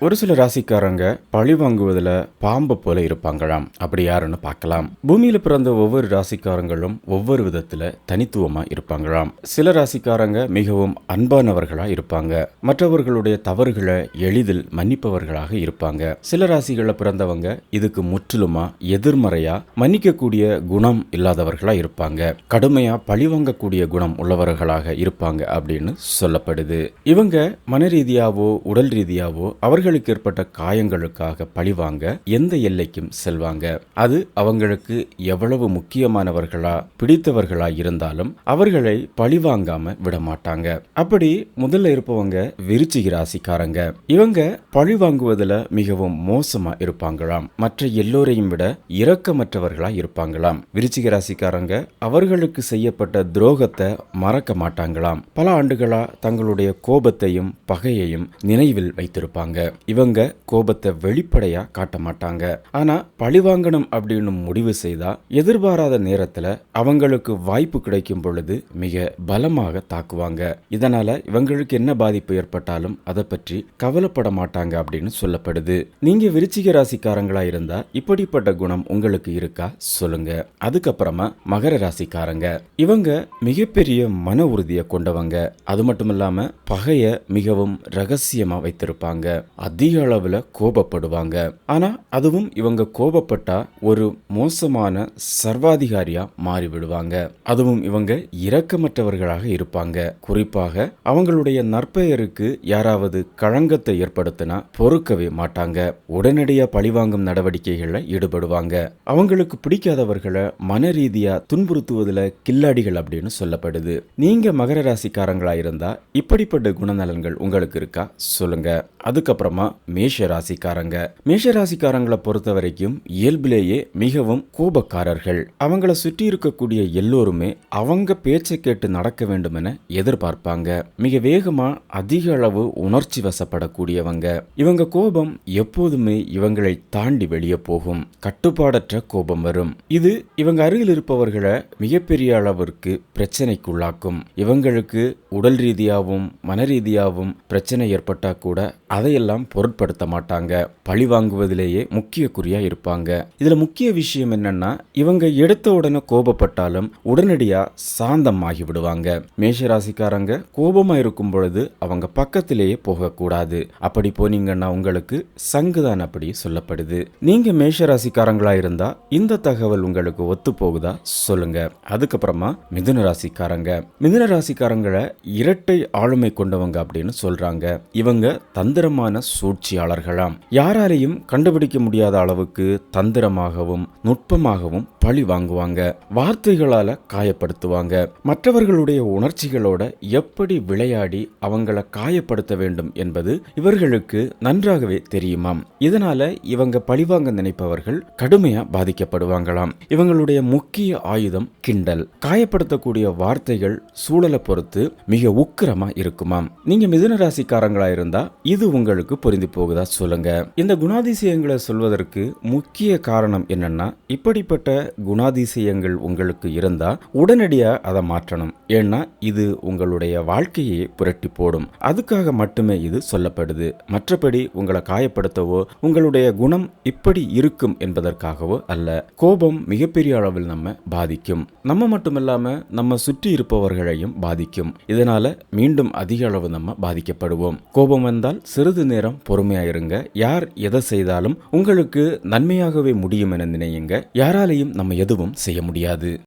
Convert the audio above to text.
ஒரு சில ராசிக்காரங்க பழி வாங்குவதில் பாம்பை போல இருப்பாங்களாம். அப்படி யாருன்னு பார்க்கலாம். பூமியில் பிறந்த ஒவ்வொரு ராசிக்காரங்களும் ஒவ்வொரு விதத்தில் தனித்துவமா இருப்பாங்களாம். சில ராசிக்காரங்க மிகவும் அன்பானவர்களாக இருப்பாங்க. மற்றவர்களுடைய தவறுகளை எளிதில் மன்னிப்பவர்களாக இருப்பாங்க. சில ராசிகளில் பிறந்தவங்க இதுக்கு முற்றிலுமா எதிர்மறையாக மன்னிக்கக்கூடிய குணம் இல்லாதவர்களாக இருப்பாங்க. கடுமையாக பழி வாங்கக்கூடிய குணம் உள்ளவர்களாக இருப்பாங்க அப்படின்னு சொல்லப்படுது. இவங்க மன ரீதியாவோ உடல் ரீதியாவோ அவர்களுக்கு ஏற்பட்ட காயங்களுக்காக பழிவாங்க எந்த எல்லைக்கும் செல்வாங்க. அது அவங்களுக்கு எவ்வளவு முக்கியமானவர்களா பிடித்தவர்களா இருந்தாலும் அவர்களை பழிவாங்காம விட மாட்டாங்க. அப்படி முதல்ல இருப்பவங்க விருச்சிக ராசிக்காரங்க. இவங்க பழி வாங்குவதுல மிகவும் மோசமா இருப்பாங்களாம். மற்ற எல்லோரையும் விட இரக்கமற்றவர்களா இருப்பாங்களாம். விருச்சிக ராசிக்காரங்க அவர்களுக்கு செய்யப்பட்ட துரோகத்தை மறக்க மாட்டாங்களாம். பல ஆண்டுகளா தங்களுடைய கோபத்தையும் பகையையும் நினைவில் வைத்திருப்பாங்க. இவங்க கோபத்தை வெளிப்படையா காட்ட மாட்டாங்க. ஆனா பழிவாங்கணும் அப்படின்னு முடிவு செய்தா எதிர்பாராத நேரத்துல அவங்களுக்கு வாய்ப்பு கிடைக்கும் பொழுது மிக பலமாக தாக்குவாங்க. இதனால இவங்களுக்கு என்ன பாதிப்பு ஏற்பட்டாலும் அதை பற்றி கவலைப்பட மாட்டாங்க அப்படின்னு சொல்லப்படுது. நீங்க விருச்சிக ராசிக்காரங்களா இருந்தா இப்படிப்பட்ட குணம் உங்களுக்கு இருக்கா? சொல்லுங்க. அதுக்கப்புறமா மகர ராசிக்காரங்க. இவங்க மிகப்பெரிய மன உறுதியை கொண்டவங்க. அது மட்டும் இல்லாம பகைய மிகவும் ரகசியமா வைத்திருப்பாங்க. அதிக அளவில் கோபப்படுவாங்க. ஆனால் அதுவும் இவங்க கோபப்பட்டா ஒரு மோசமான சர்வாதிகாரியா மாறிவிடுவாங்க. அதுவும் இவங்க இரக்கமற்றவர்களாக இருப்பாங்க. குறிப்பாக அவங்களுடைய நற்பெயருக்கு யாராவது களங்கத்தை ஏற்படுத்தினா பொறுக்கவே மாட்டாங்க. உடனடியாக பழிவாங்கும் நடவடிக்கைகளில் ஈடுபடுவாங்க. அவங்களுக்கு பிடிக்காதவர்களை மன ரீதியாக துன்புறுத்துவதில் கில்லாடிகள் அப்படின்னு சொல்லப்படுது. நீங்க மகர ராசிக்காரங்களா இருந்தா இப்படிப்பட்ட குணநலன்கள் உங்களுக்கு இருக்கா? சொல்லுங்க. அதுக்கப்புறம் மேஷ ராசிக்காரங்க மேஷ ராசிக்காரங்களை பொறுத்த வரைக்கும் இயல்பிலேயே மிகவும் கோபக்காரர்கள். அவங்கள சுற்றி இருக்கக்கூடிய எல்லோருமே அவங்க பேச்சை கேட்டு நடக்க வேண்டும் என எதிர்பார்ப்பாங்க. மிக வேகமா அதிக அளவு உணர்ச்சி வசப்படக்கூடியவங்க. இவங்க கோபம் எப்போதுமே இவங்களை தாண்டி வெளியே போகும். கட்டுப்பாடற்ற கோபம் வரும். இது இவங்க அருகில் இருப்பவர்களை மிகப்பெரிய அளவிற்கு பிரச்சனைக்குள்ளாக்கும். இவங்களுக்கு உடல் ரீதியாகவும் மன ரீதியாகவும் பிரச்சனை ஏற்பட்டா கூட அதையெல்லாம் பொருட்படுத்த மாட்டாங்க. பழி வாங்குவதிலேயே முக்கிய குறியா இருப்பாங்க. இதுல முக்கிய விஷயம் என்னன்னா இவங்க எடுத்த உடனே கோபப்பட்டாலும் உடனடியா சாந்தம் ஆகி விடுவாங்க. மேஷராசிக்காரங்க கோபமா இருக்கும் பொழுது அவங்க பக்கத்திலேயே போகக்கூடாது. அப்படி போனீங்கன்னா உங்களுக்கு சங்குதான் அப்படி சொல்லப்படுது. நீங்க மேஷராசிக்காரங்களா இருந்தா இந்த தகவல் உங்களுக்கு ஒத்து போகுதா சொல்லுங்க. அதுக்கப்புறமா மிதுன ராசிக்காரங்க மிதுன ராசிக்காரங்களை இரட்டை ஆளுமை கொண்டவங்க அப்படின்னு சொல்றாங்க. இவங்க தந்திரமான சூழ்ச்சியாளர்களாம். யாராலையும் கண்டுபிடிக்க முடியாத அளவுக்கு தந்திரமாகவும் நுட்பமாகவும் பழி வாங்குவாங்க வார்த்தைகளால காயப்படுத்துவாங்க. மற்றவர்களுடைய உணர்ச்சிகளோட எப்படி விளையாடி அவங்கள காயப்படுத்த வேண்டும் என்பது இவர்களுக்கு நன்றாகவே தெரியுமாம். இதனால இவங்க பழிவாங்க நினைப்பவர்கள் கடுமையா பாதிக்கப்படுவாங்களாம். இவங்களுடைய முக்கிய ஆயுதம் கிண்டல். காயப்படுத்தக்கூடிய வார்த்தைகள் சூழலை பொறுத்து மிக உக்கிரமா இருக்குமாம். நீங்க மிதுன ராசிக்காரங்களா இருந்தா இது உங்களுக்கு புரிந்து போகுதா சொல்லுங்க. இந்த குணாதிசயங்களை சொல்வதற்கு முக்கிய காரணம் என்னன்னா இப்படிப்பட்ட குணாதிசயங்கள் உங்களுக்கு இருந்தால் உடனடியா அதை மாற்றணும். ஏன்னா இது உங்களுடைய வாழ்க்கையை புரட்டி போடும். அதுக்காக மட்டுமே இது சொல்லப்படுது. மற்றபடி உங்களை காயப்படுத்தவோ உங்களுடைய குணம் இப்படி இருக்கும் என்பதற்காகவோ அல்ல. கோபம் மிகப்பெரிய அளவில் நம்ம பாதிக்கும். நம்ம மட்டும் இல்லாம நம்ம சுற்றி இருப்பவர்களையும் பாதிக்கும். இதனால மீண்டும் அதிக அளவு நம்ம பாதிக்கப்படுவோம். கோபம் வந்தால் சிறிது நேரம் பொறுமையாயிருங்க யார் எதை செய்தாலும் உங்களுக்கு நன்மையாகவே முடியும் என நினையுங்க. யாராலையும் நம்ம எதுவும் செய்ய முடியாது.